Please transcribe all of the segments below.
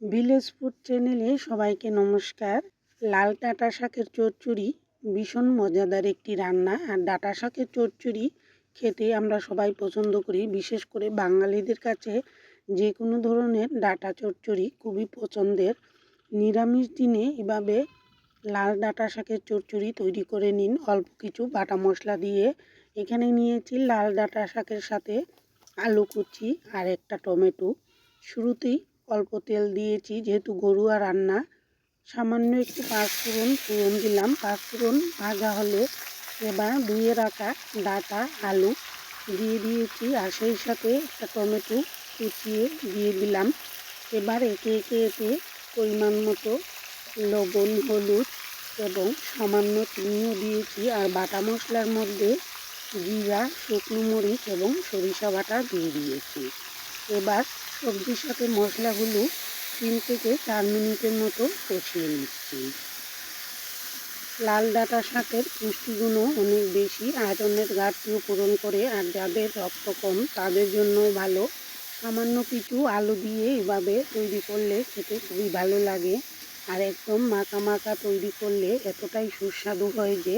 Village food চ্যানেলে সবাইকে নমস্কার। লাল ডাঁটা শাকের চচ্চড়ি ভীষণ মজাদার একটি রান্না, আর ডাঁটা শাকের চচ্চড়ি খেতে আমরা সবাই পছন্দ করি। বিশেষ করে বাঙালিদের কাছে যে কোনো ধরনের ডাঁটা চচ্চড়ি খুবই পছন্দের। নিরামিষ দিনে এভাবে লাল ডাঁটা শাকের চচ্চড়ি তৈরি করে নিন। অল্প কিছু বাটা মশলা দিয়ে এখানে নিয়েছি লাল ডাঁটা শাকের সাথে আলু কুচি আর একটা টমেটো। শুরুতেই অল্প তেল দিয়েছি, যেহেতু গরুয়া রান্না। সামান্য একটু পাঁচফোড়ন ফোড়ন দিলাম। পাঁচফোড়ন ভাজা হলে এবার ধুয়ে রাখা ডাটা, আলু দিয়ে দিয়েছি আর সেই সাথে একটা টমেটো কুচিয়ে দিয়ে দিলাম। এবার একে একে এতে পরিমাণ মতো লবণ, হলুদ এবং সামান্য চিনিও দিয়েছি আর বাটা মশলার মধ্যে জিরা, শুকনো মরিচ এবং সরিষা বাটা দিয়ে দিয়েছি। এবার সবজির সাথে মশলাগুলো তিন থেকে চার মিনিটের মতো কষিয়ে নিচ্ছি। লাল ডাঁটা শাকের পুষ্টিগুণও অনেক বেশি। আয়রনের ঘাটতিও পূরণ করে আর যাদের রক্ত কম, তাদের জন্য ভালো। সামান্য কিছু আলু দিয়ে এভাবে তৈরি করলে খেতে খুবই ভালো লাগে। আর একদম মাখা মাখা তৈরি করলে এতটাই সুস্বাদু হয় যে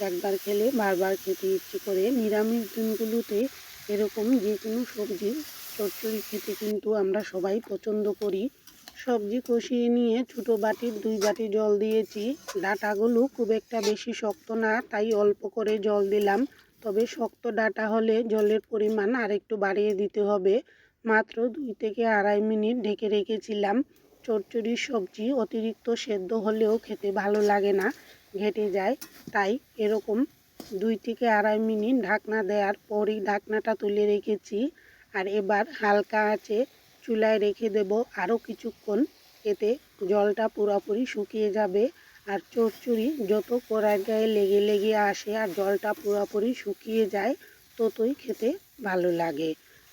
একবার খেলে বারবার খেতে ইচ্ছে করে। নিরামিষ দিনগুলোতে এরকম যে কোনো সবজির চচ্চড়ি খেতে কিন্তু আমরা সবাই পছন্দ করি। সবজি কষিয়ে নিয়ে ছোটো বাটির দুই বাটি জল দিয়েছি। ডাটাগুলো খুব একটা বেশি শক্ত না, তাই অল্প করে জল দিলাম। তবে শক্ত ডাটা হলে জলের পরিমাণ আরেকটু বাড়িয়ে দিতে হবে। মাত্র দুই থেকে আড়াই মিনিট ঢেকে রেখেছিলাম। চচ্চড়ির সবজি অতিরিক্ত সেদ্ধ হলেও খেতে ভালো লাগে না, ঘেটে যায়। তাই এরকম দুই থেকে আড়াই মিনিট ঢাকনা দেওয়ার পরই ঢাকনাটা তুলে রেখেছি। আর এবার হালকা আছে, চুলায় রেখে দেব আরও কিছুক্ষণ। এতে জলটা পুরোপুরি শুকিয়ে যাবে আর চচ্চড়ি যত কড়ার গায়ে লেগে লেগে আসে আর জলটা পুরোপুরি শুকিয়ে যায়, ততই খেতে ভালো লাগে।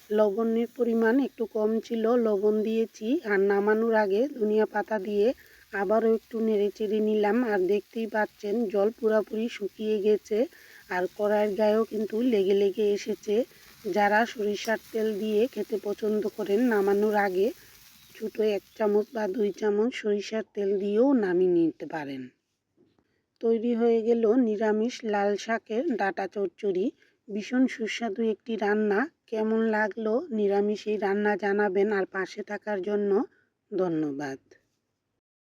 লবণের পরিমাণ একটু কম ছিল, লবণ দিয়েছি আর নামানোর আগে ধনিয়া পাতা দিয়ে আবারও একটু নেড়ে চেড়ে নিলাম আর দেখতেই পাচ্ছেন জল পুরোপুরি শুকিয়ে গেছে আর কড়াইয়ের গায়েও কিন্তু লেগে লেগে এসেছে। যারা সরিষার তেল দিয়ে খেতে পছন্দ করেন, নামানোর আগে ছোটো এক চামচ বা দুই চামচ সরিষার তেল দিয়েও নামিয়ে নিতে পারেন। তৈরি হয়ে গেল নিরামিষ লাল শাকের ডাটা চচ্চড়ি। ভীষণ সুস্বাদু একটি রান্না। কেমন লাগল নিরামিষ এই রান্না জানাবেন আর পাশে থাকার জন্য ধন্যবাদ।